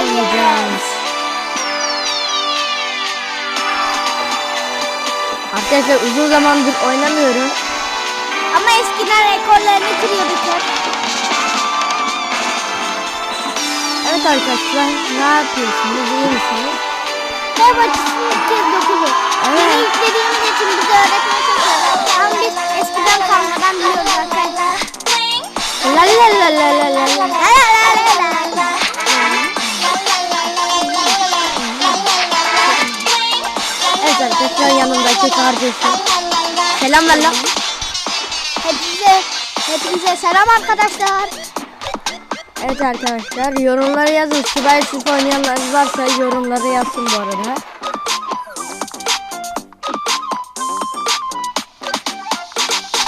oynayacağız. Arkadaşlar uzun zamandır oynamıyorum. Ama eskiden rekorlarını kırıyorduk hep. Evet arkadaşlar ne yapıyorsunuz? İyi misiniz? Merhaba çizim kez dokuzu. Evet. Yeni yüklediğimiz için bize öğretmeye çalışıyorlar. Ama biz eskiden kalmadan biliyoruz arkadaşlar. La la la la la la la. La Evet arkadaşlar yanımdaki kardeşim. Selam ver lan. Hepinize, hepinize selam arkadaşlar. Evet arkadaşlar yorumlara yazın. Sibel Süp oynayanlar varsa yorumlara yazsın bu arada.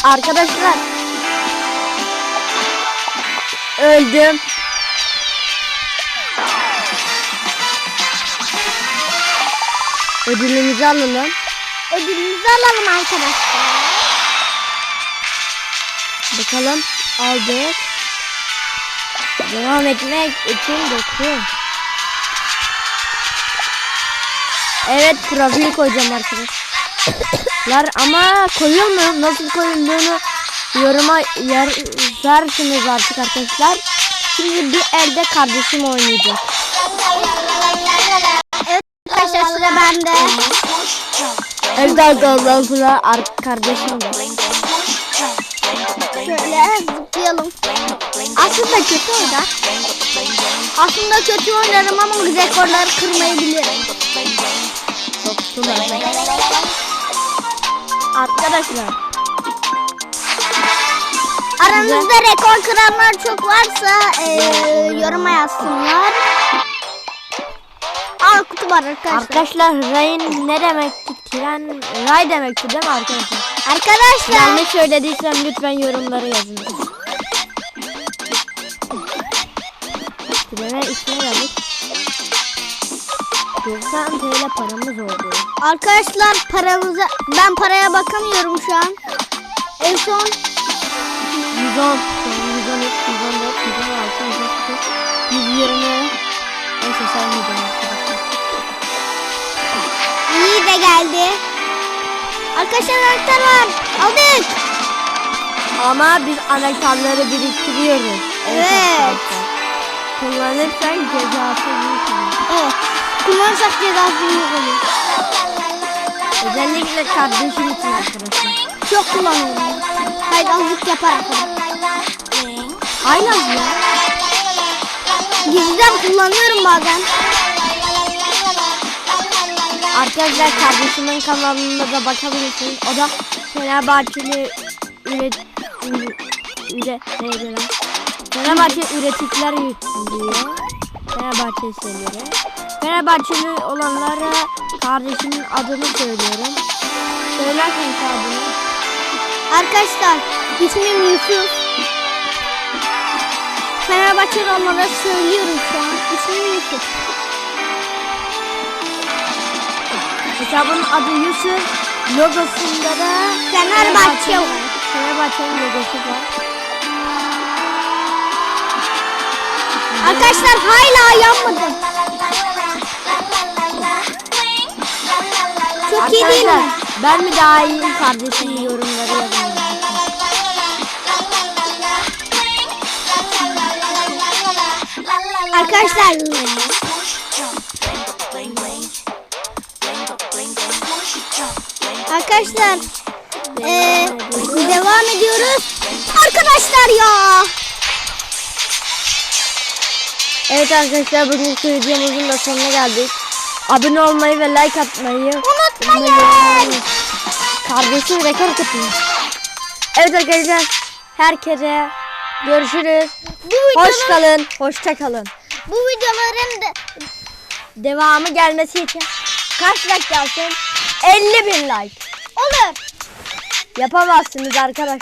Arkadaşlar öldüm. Ödülümüzü alalım. Ödülümüzü alalım arkadaşlar. Bakalım aldık. Devam etmek için dokuyorum. Evet profil koyacağım arkadaşlar. Ama koyulmuyor. Nasıl koyulduğunu yoruma yazarsınız artık arkadaşlar. Şimdi bir elde kardeşim oynayacak. Arkadaşlar sıra bende. Evet arkadaşlar sıra ar- kardeşim de. Şöyle zıplayalım. Aslında kötü oynar. Aslında kötü oynarım ama rekorları kırmayı bilirim. Arkadaşlar Aranızda rekor kıranlar çok varsa eee yoruma yazsınlar. Aa kutu var arkadaşlar. Arkadaşlar rain ne demekti? Tren ray demekti değil mi arkadaşlar? Arkadaşlar Yanlış söylediysem lütfen yorumlara yazın. Trene ismini yazdık. 90 TL paramız oldu. arkadaşlar paramıza ben paraya bakamıyorum şu an. En son 110, 113, 114, 116, 118, 120. Neyse saymayacağım arkadaşlar. İyi de geldi. Arkadaşlar anahtar var. Aldık. Ama biz anahtarları biriktiriyoruz. Evet. Kullanırsan cezası büyük olur. Evet. Kullanırsak cezası yok olur. Özellikle kardeşim için arkadaşlar. Çok kullanıyorum. Haydazlık yaparak. Aynen ya. Gizliden kullanıyorum bazen. Arkadaşlar kardeşimin kanalında da bakabilirsiniz. O da Fenerbahçeli üret üre, neydi lan? Fenerbahçe üreticiler diyor. Fenerbahçe seviyorum. Fenerbahçeli olanlara kardeşimin adını söylüyorum. Söylersen adını. Arkadaşlar ismim Yusuf. Fenerbahçeli onlara söylüyorum şu an. İsmim Yusuf. Hesabın adı Yusuf. Logosunda da Fenerbahçe var. Fenerbahçe'nin logosu var. Arkadaşlar hala yanmadım. Çok iyi değil mi? Arkadaşlar, Ben mi daha iyiyim kardeşim yorumları yazın. Arkadaşlar Arkadaşlar eee, devam ediyoruz. Arkadaşlar ya. Evet arkadaşlar bugünkü videomuzun da sonuna geldik. Abone olmayı ve like atmayı Unutmayın. Kardeşim rekor katın. Evet arkadaşlar herkese görüşürüz. Bu Hoş kalın, hoşça kalın. bu videoların da, Devamı gelmesi için kaç like gelsin? 50 bin like. olur. Yapamazsınız arkadaşlar.